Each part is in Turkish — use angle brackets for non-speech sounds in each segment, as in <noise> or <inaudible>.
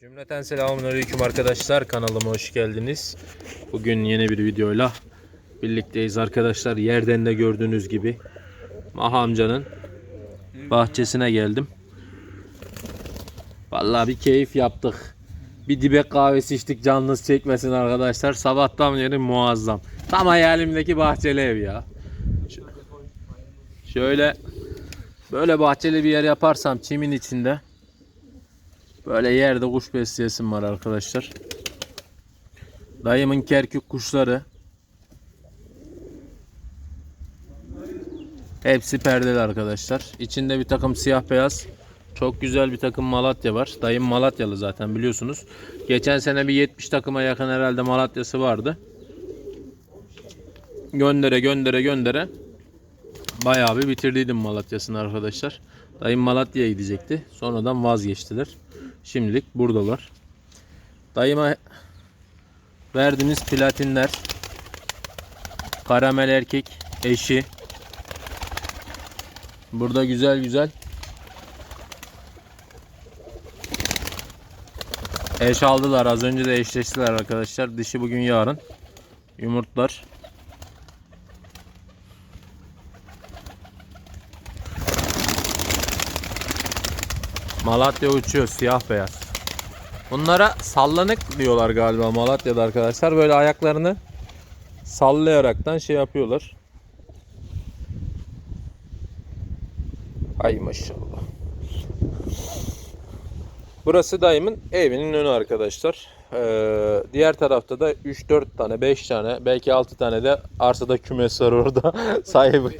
Cümleten selamünaleyküm arkadaşlar. Kanalıma hoş geldiniz. Bugün yeni bir videoyla birlikteyiz arkadaşlar. Yerden de gördüğünüz gibi Maha amcanın bahçesine geldim. Vallahi bir keyif yaptık. Bir dibek kahvesi içtik canınız çekmesin arkadaşlar. Sabahtan beri muazzam. Tam hayalimdeki bahçeli ev ya. Şöyle böyle bahçeli bir yer yaparsam çimin içinde Böyle yerde kuş besleyesim var arkadaşlar. Dayımın kerkük kuşları. Hepsi perdeli arkadaşlar. İçinde bir takım siyah beyaz. Çok güzel bir takım Malatya var. Dayım Malatyalı zaten biliyorsunuz. Geçen sene bir 70 takıma yakın herhalde Malatya'sı vardı. Göndere göndere göndere. Bayağı bir bitirdiydim Malatya'sını arkadaşlar. Dayım Malatya'ya gidecekti. Sonradan vazgeçtiler. Şimdilik buradalar. Dayıma verdiğimiz platinler karamel erkek eşi. Burada güzel güzel eş aldılar. Az önce de eşleştiler arkadaşlar. Dişi bugün yarın. Yumurtlar Malatya uçuyor siyah beyaz. Bunlara sallanık diyorlar galiba Malatya'da arkadaşlar. Böyle ayaklarını sallayaraktan şey yapıyorlar. Ay maşallah. Burası dayımın evinin önü arkadaşlar. Ee, diğer tarafta da 3-4 tane, 5 tane, belki 6 tane de arsada kümes var orada. <laughs> Sahibi.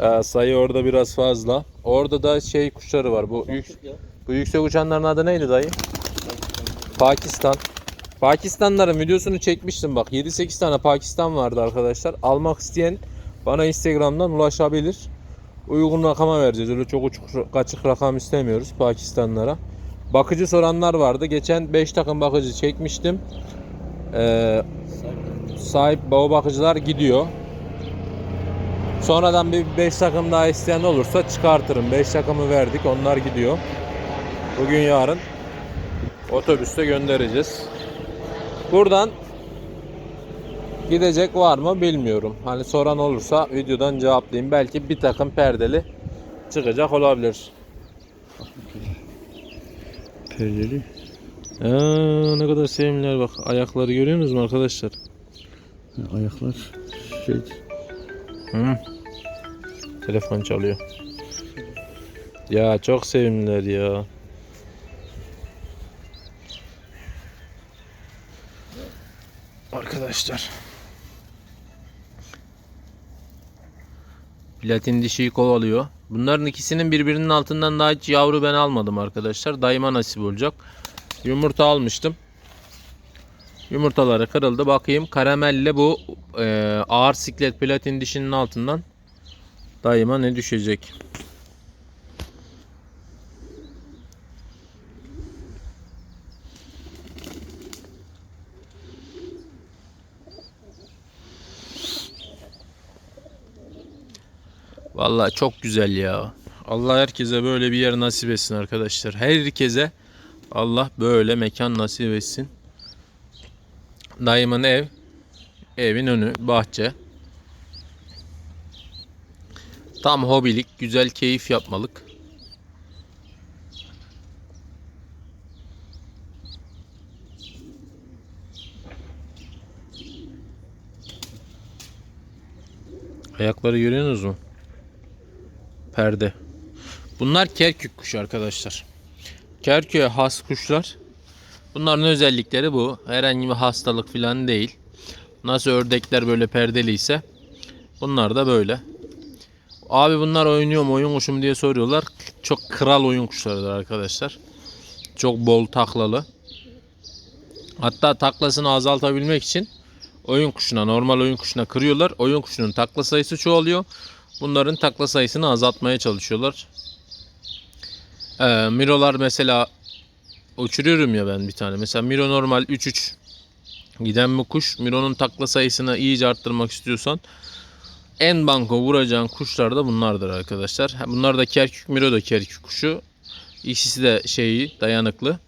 Ee, sayı orada biraz fazla. Orada da şey kuşları var. Bu yük, bu yüksek uçanların adı neydi dayı? Pakistan. Pakistanların videosunu çekmiştim bak. 7-8 tane Pakistan vardı arkadaşlar. Almak isteyen bana Instagram'dan ulaşabilir. Uygun rakama vereceğiz. Öyle çok uçuk, kaçık rakam istemiyoruz Pakistanlara. Bakıcı soranlar vardı. Geçen 5 takım bakıcı çekmiştim. Ee, sahip baba bakıcılar gidiyor. Sonradan bir 5 takım daha isteyen olursa çıkartırım. 5 takımı verdik. Onlar gidiyor. Bugün yarın otobüste göndereceğiz. Buradan gidecek var mı bilmiyorum. Hani soran olursa videodan cevaplayayım. Belki bir takım perdeli çıkacak olabilir. Perdeli. Aa, ne kadar sevimliler bak. Ayakları görüyorsunuz mu arkadaşlar? Ayaklar şey Hı. Telefon çalıyor. Ya çok sevimliler ya. Arkadaşlar. Platin dişiyi kovalıyor. Bunların ikisinin birbirinin altından daha hiç yavru ben almadım arkadaşlar. Daima nasip olacak. Yumurta almıştım. Yumurtaları kırıldı. Bakayım karamelle bu e, ağır siklet platin dişinin altından daima ne düşecek. Vallahi çok güzel ya. Allah herkese böyle bir yer nasip etsin arkadaşlar. Herkese Allah böyle mekan nasip etsin. Dayımın ev, evin önü, bahçe. Tam hobilik, güzel keyif yapmalık. Ayakları görüyorsunuz mu? Perde. Bunlar kerkük kuşu arkadaşlar. Kerkük'e has kuşlar. Bunların özellikleri bu. Herhangi bir hastalık falan değil. Nasıl ördekler böyle perdeli ise bunlar da böyle. Abi bunlar oynuyor mu oyun kuşu mu diye soruyorlar. Çok kral oyun kuşlarıdır arkadaşlar. Çok bol taklalı. Hatta taklasını azaltabilmek için oyun kuşuna normal oyun kuşuna kırıyorlar. Oyun kuşunun takla sayısı çoğalıyor. Bunların takla sayısını azaltmaya çalışıyorlar. Ee, mirolar mesela uçuruyorum ya ben bir tane. Mesela Miro normal 3-3 giden bir kuş. Miro'nun takla sayısını iyice arttırmak istiyorsan en banko vuracağın kuşlar da bunlardır arkadaşlar. Bunlar da kerkük Miro da kerkük kuşu. İkisi de şeyi dayanıklı.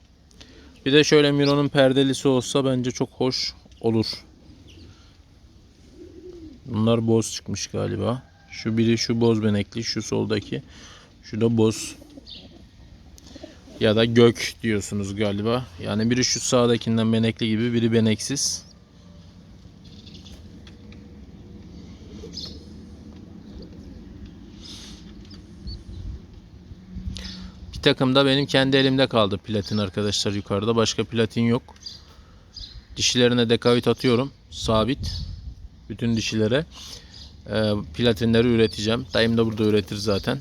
Bir de şöyle Miro'nun perdelisi olsa bence çok hoş olur. Bunlar boz çıkmış galiba. Şu biri şu boz benekli, şu soldaki. Şu da boz. Ya da gök diyorsunuz galiba. Yani biri şu sağdakinden benekli gibi, biri beneksiz. Bir takım da benim kendi elimde kaldı platin arkadaşlar yukarıda. Başka platin yok. Dişilerine dekavit atıyorum. Sabit. Bütün dişilere. Ee, platinleri üreteceğim. Dayım da burada üretir zaten.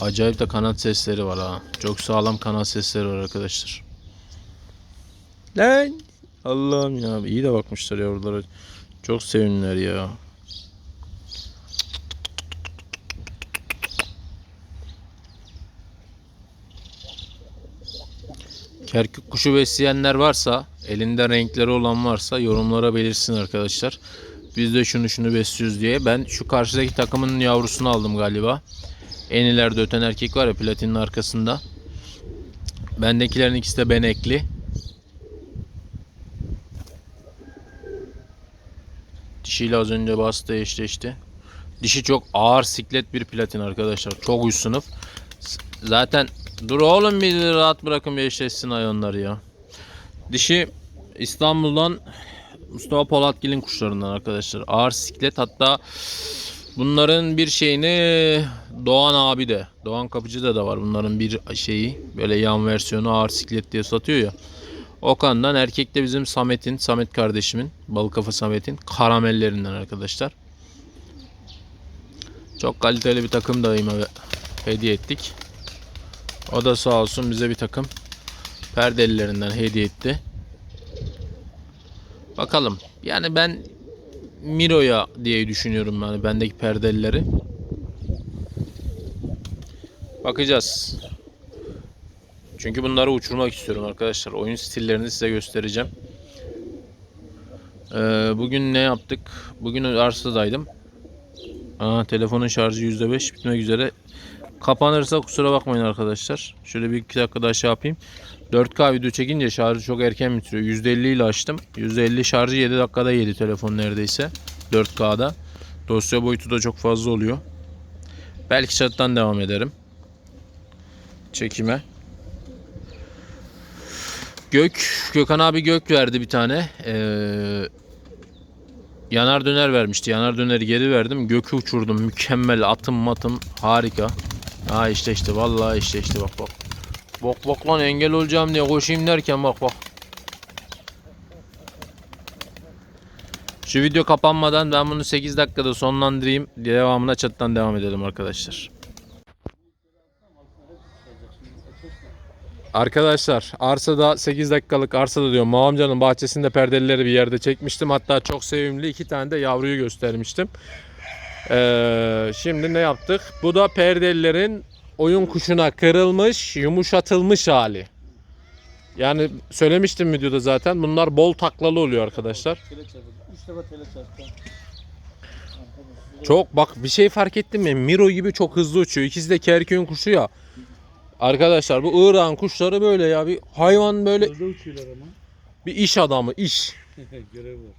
Acayip de kanat sesleri var ha. Çok sağlam kanat sesleri var arkadaşlar. Lan! Allah'ım ya. iyi de bakmışlar yavrulara. Çok sevimliler ya. Kerkük kuşu besleyenler varsa, elinde renkleri olan varsa yorumlara belirsin arkadaşlar. Biz de şunu şunu besliyoruz diye. Ben şu karşıdaki takımın yavrusunu aldım galiba. En ileride öten erkek var ya platinin arkasında. Bendekilerin ikisi de benekli. Dişiyle az önce bastı eşleşti. Dişi çok ağır siklet bir platin arkadaşlar. Çok üst sınıf. Zaten dur oğlum bir rahat bırakın bir eşleşsin hayvanları ya. Dişi İstanbul'dan Mustafa Polatgil'in kuşlarından arkadaşlar. Ağır siklet hatta bunların bir şeyini Doğan abi de Doğan Kapıcı'da da var bunların bir şeyi böyle yan versiyonu ağır siklet diye satıyor ya. Okan'dan erkek de bizim Samet'in Samet kardeşimin Balıkafa Samet'in karamellerinden arkadaşlar. Çok kaliteli bir takım dayıma hediye ettik. O da sağ olsun bize bir takım perdelilerinden hediye etti. Bakalım. Yani ben Miro'ya diye düşünüyorum yani bendeki perdelileri. Bakacağız. Çünkü bunları uçurmak istiyorum arkadaşlar. Oyun stillerini size göstereceğim. Ee, bugün ne yaptık? Bugün arsadaydım. Aa, telefonun şarjı %5 bitmek üzere. Kapanırsa kusura bakmayın arkadaşlar. Şöyle bir iki dakika daha şey yapayım. 4K video çekince şarjı çok erken bitiriyor. %50 ile açtım. %50 şarjı 7 dakikada yedi telefon neredeyse. 4K'da. Dosya boyutu da çok fazla oluyor. Belki çatıdan devam ederim. Çekime. Gök. Gökhan abi gök verdi bir tane. Ee, yanar döner vermişti. Yanar döneri geri verdim. Gökü uçurdum. Mükemmel atım matım harika. Ha işte işte vallahi işte işte bak bak. Bak bak lan engel olacağım diye koşayım derken bak bak. Şu video kapanmadan ben bunu 8 dakikada sonlandırayım. Devamına çattan devam edelim arkadaşlar. Arkadaşlar arsada 8 dakikalık arsada diyorum Mağamcanın bahçesinde perdelileri bir yerde çekmiştim. Hatta çok sevimli iki tane de yavruyu göstermiştim. Ee, şimdi ne yaptık? Bu da perdelilerin oyun kuşuna kırılmış, yumuşatılmış hali. Yani söylemiştim videoda zaten. Bunlar bol taklalı oluyor arkadaşlar. Çok bak bir şey fark ettim mi? Miro gibi çok hızlı uçuyor. İkisi de kerkün kuşu ya. Arkadaşlar bu Irak'ın kuşları böyle ya. Bir hayvan böyle Yolda uçuyorlar ama. bir iş adamı, iş. <laughs> Görev var.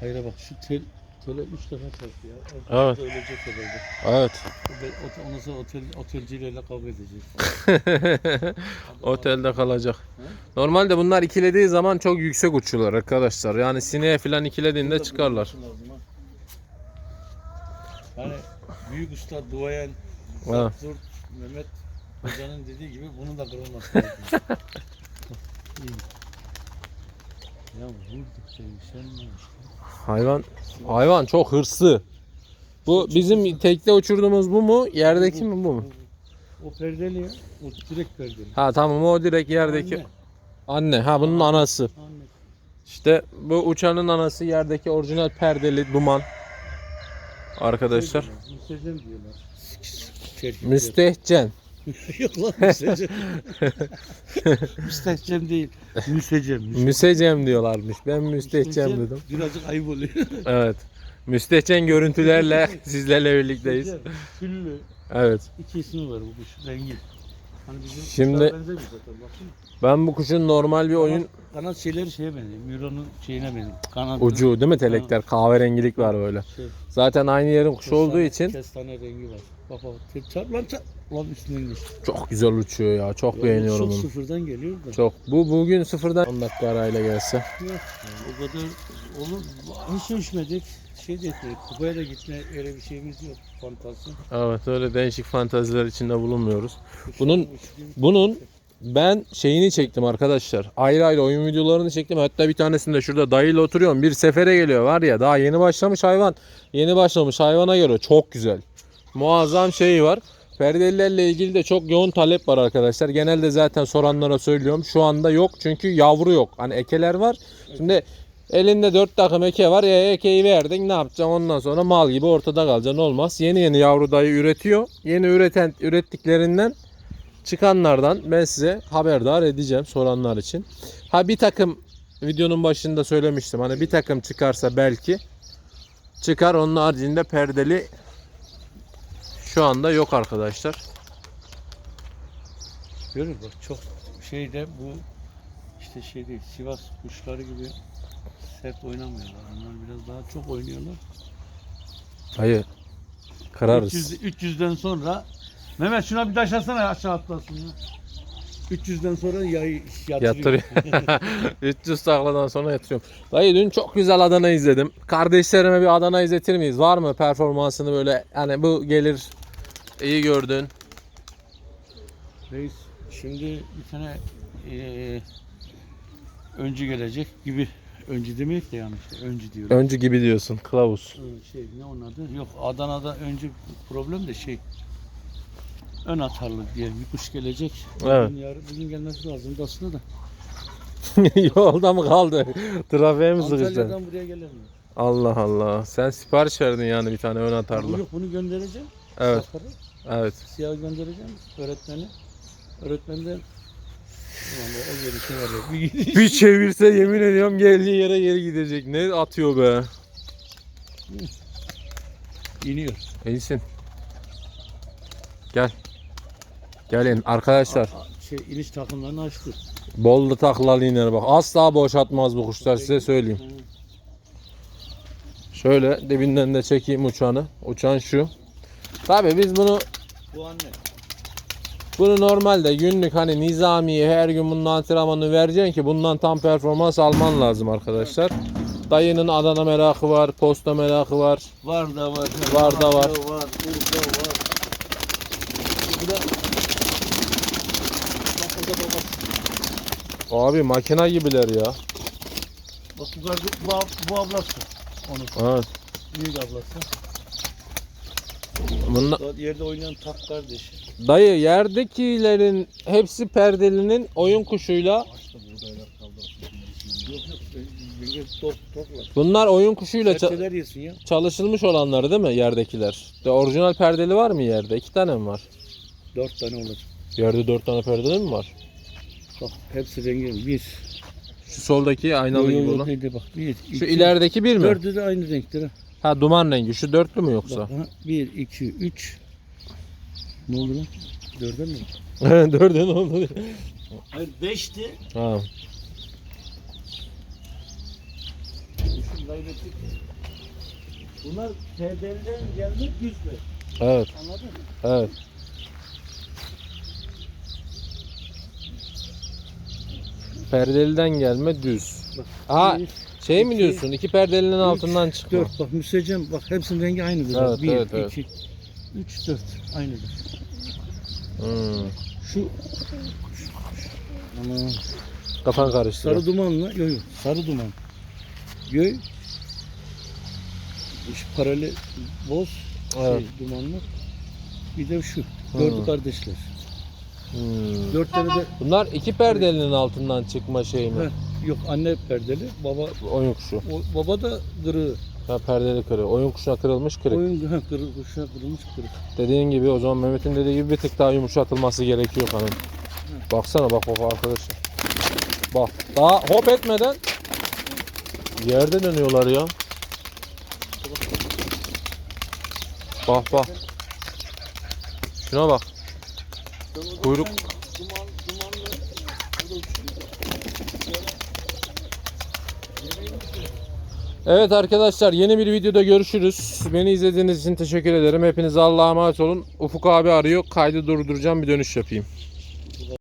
Hayır bak şu tel, tele üç defa çarptı ya. Evet. Evet. Ölecek herhalde. Evet. Ben ot- Ondan sonra otel, otelcilerle kavga edeceğiz. <laughs> Otelde kalacak. Normalde bunlar ikilediği zaman çok yüksek uçuyorlar arkadaşlar. Yani sineğe falan ikilediğinde çıkarlar. Lazım ha. Yani büyük usta duayen. Zurt Mehmet Hoca'nın dediği gibi bunun da kırılması lazım. <laughs> İyi. ya vurdukça yükselmiyor. Hayvan hayvan çok hırslı. Bu bizim tekte uçurduğumuz bu mu? Yerdeki mi bu mu? O perdeli ya. O direkt perdeli. Ha tamam o direkt yerdeki Anne. anne. Ha bunun anası. Anne. İşte bu uçanın anası yerdeki orijinal perdeli duman. Arkadaşlar. Müstecem diyorlar. Müstehcen. <laughs> Yok lan müstecem. <laughs> müstehcem değil. Müstecem. Müsecem diyorlarmış. Ben müstehcem dedim. Birazcık ayıp oluyor. Evet. Müstehcen görüntülerle <laughs> sizlerle birlikteyiz. Küllü. Evet. İki ismi var bu kuş. Rengi. Hani bizim Şimdi- kuşlara benzemiyor zaten baksana. Ben bu kuşun normal bir oyun Kanat, şeyleri şeye benziyor. Miro'nun şeyine benziyor. Kanat ucu değil mi telekler? Kahverengilik var böyle. Şey, Zaten aynı yerin kuşu olduğu kestane- için Kestane rengi var. Bak bak. Tep- Çarp lan çarp. Lan üstünden geç. çok güzel uçuyor ya. Çok Yani beğeniyorum çok bunu. sıfırdan geliyor da. Çok. Bu bugün sıfırdan 10 dakika arayla gelse. Yok. Yani o kadar olur. Hiç ölçmedik. Şey de. Kupaya da gitme öyle bir şeyimiz yok. Fantasi. Evet öyle değişik fantaziler içinde bulunmuyoruz. Bunun-. Bunun ben şeyini çektim arkadaşlar. Ayrı ayrı oyun videolarını çektim. Hatta bir tanesinde şurada dayıyla oturuyorum. Bir sefere geliyor var ya. Daha yeni başlamış hayvan. Yeni başlamış hayvana göre çok güzel. Muazzam şeyi var. Perdelilerle ilgili de çok yoğun talep var arkadaşlar. Genelde zaten soranlara söylüyorum. Şu anda yok çünkü yavru yok. Hani ekeler var. Şimdi elinde 4 takım eke var. E, ekeyi verdin ne yapacaksın ondan sonra mal gibi ortada kalacaksın olmaz. Yeni yeni yavru dayı üretiyor. Yeni üreten ürettiklerinden çıkanlardan ben size haberdar edeceğim soranlar için. Ha bir takım videonun başında söylemiştim. Hani bir takım çıkarsa belki çıkar. Onun haricinde perdeli şu anda yok arkadaşlar. Görüyor musun? Çok şeyde bu işte şey değil. Sivas kuşları gibi sert oynamıyorlar. Onlar biraz daha çok oynuyorlar. Hayır. Kırarız. 300, 300'den sonra Mehmet şuna bir taş atsana aşağı atlasın ya. 300'den sonra yayı yatırıyor. Yatırıyor. <laughs> 300 takladan sonra yatırıyorum. Dayı dün çok güzel Adana izledim. Kardeşlerime bir Adana izletir miyiz? Var mı performansını böyle hani bu gelir iyi gördün. Reis şimdi bir tane eee öncü gelecek gibi öncü demek de yanlış. Öncü diyorum. Öncü gibi diyorsun kılavuz. Şey ne onun adı? Yok Adana'da öncü problem de şey ön atarlı diye bir kuş gelecek. Evet. Bugün, yarın, bugün gelmesi lazım da aslında <laughs> da. Yolda mı kaldı? Trafiğe mi sıkıştı? Antalya'dan buraya gelemiyor. Allah Allah. Sen sipariş verdin yani bir tane ön atarlı. Yok bunu göndereceğim. Evet. Sakar'a. Evet. Siyah göndereceğim öğretmeni. Öğretmenden Ulan o gelişe var ya. <laughs> Bir çevirse yemin ediyorum geldiği yere geri gidecek. Ne atıyor be? iniyor. İyisin. Gel. Gelin arkadaşlar. Şey iniş takımlarını açtı. Bollu taklalı iner bak. Asla boş atmaz bu kuşlar size söyleyeyim. Şöyle dibinden de çekeyim uçağını. Uçan şu. Tabi biz bunu Bu anne. Bunu normalde günlük hani nizamiye her gün bunun antrenmanını vereceksin ki bundan tam performans alman lazım arkadaşlar. Dayının Adana merakı var, posta merakı var. Var da var. Var da var. Var. Da var. Abi makina gibiler ya. Bak bu, bu, bu ablası. Onun Evet. büyük ablası. Bunlar, Yerde oynayan tak kardeşi. Dayı yerdekilerin hepsi perdelinin oyun kuşuyla Açtı buğdaylar kaldı. Yok yok. Yenge top topla. bunlar oyun kuşuyla ça- Serçeler yesin ya. çalışılmış olanları değil mi yerdekiler? De orijinal perdeli var mı yerde? İki tane mi var? Dört tane olacak. Yerde dört tane perdeli mi var? Bak hepsi rengi. Bir. Şu soldaki aynalı Yo, yo, gibi yo, olan. de bak. Bir, Şu iki, ilerideki bir mi? Dördü de aynı renktir ha. Ha duman rengi. Şu dörtlü mü yoksa? Bak, ha, bir, iki, üç. Ne oldu lan? Dörde mi? <laughs> Dörde ne oldu? Hayır beşti. Ha. Düşün kaybettik. Bunlar TD'den gelmek yüz beş. Evet. Anladın mı? Evet. Perdeliden gelme düz. Bak, Ha bir, şey mi iki, diyorsun? İki perdelenin altından çıkma. Dört bak müstecem bak hepsinin rengi aynıdır. Evet, bak. Bir, evet, evet. iki, üç, dört. Aynıdır. Hmm. Şu Ama Kafan karıştırıyor. sarı dumanla yok yok sarı duman. Göy şu paralel boz Evet. şey, dumanlı. Bir de şu. Dördü Hmm. kardeşler. Hmm. Dört tane de Bunlar iki perdelinin altından çıkma şey mi? Heh, yok anne perdeli, baba Oyun kuşu. o, baba da kırığı. Ha perdeli kırık. Oyun kuşuna kırılmış kırık. Oyun ha, kırık, kuşa kırılmış kırık. Dediğin gibi o zaman Mehmet'in dediği gibi bir tık daha yumuşatılması gerekiyor hanım. Baksana bak bak arkadaşlar. Bak daha hop etmeden yerde dönüyorlar ya. Bak bak. Şuna bak. Kuyruk. Duman, dumanlı. Bu da uçuyor. Evet arkadaşlar yeni bir videoda görüşürüz. Beni izlediğiniz için teşekkür ederim. Hepinize Allah'a emanet olun. Ufuk abi arıyor. Kaydı durduracağım bir dönüş yapayım.